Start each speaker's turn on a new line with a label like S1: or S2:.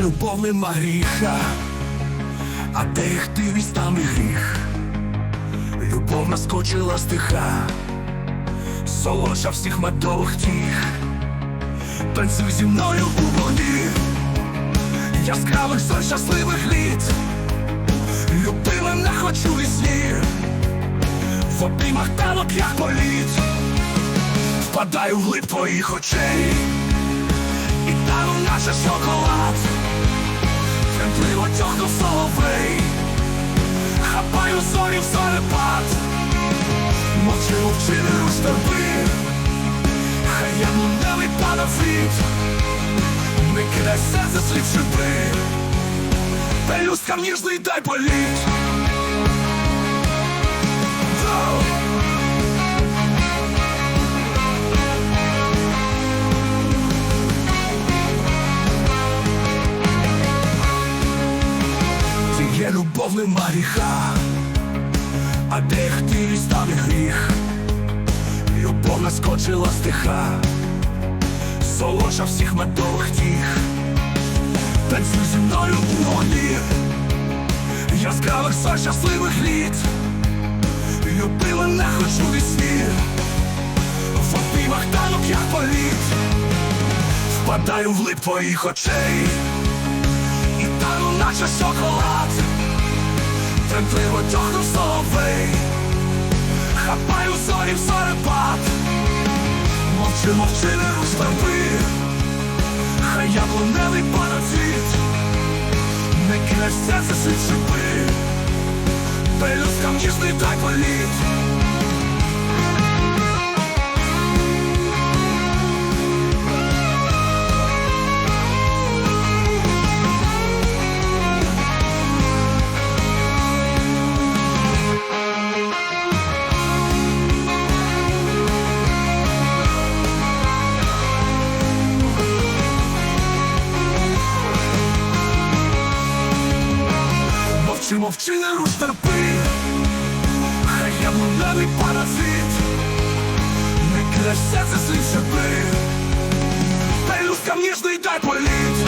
S1: любов нема гріха, а їх дивість, там і гріх. Любов наскочила стиха, солодша всіх медових тіх. Танцюй зі мною у вогні, яскравих сон щасливих літ. Люби мене хочу вісні, в обіймах танок як політ. Впадаю в глиб твоїх очей, і тану наче шоколад, хапаю зорі в зорепад, не руш торби, хай я не пана світ, не кидай серце слід шипи, пелюсткам ніжний дай політ. Воу! Є любов нема гріха, а де хтивість там гріх, любов наскочила стиха, солодша всіх медових тіх, танцюй зі мною у вогні, яскравих сон щасливих літ, люби мене хочу вісні, в обіймах танок як політ, впадаю в глиб твоїх очей. І тану наче шоколад Тремтливо тягну соловей Хапаю зорі в зорепад Мовчи, мовчи, не руш торби Хай яблуневий паразит. Не в серце слід шипи Пелюскам ніжний дай політ Мовчи, мовчи, не руш терпи. Хай яблуневий паразит. Не кидай свій серце Та й Пелюскам ніжний дай політ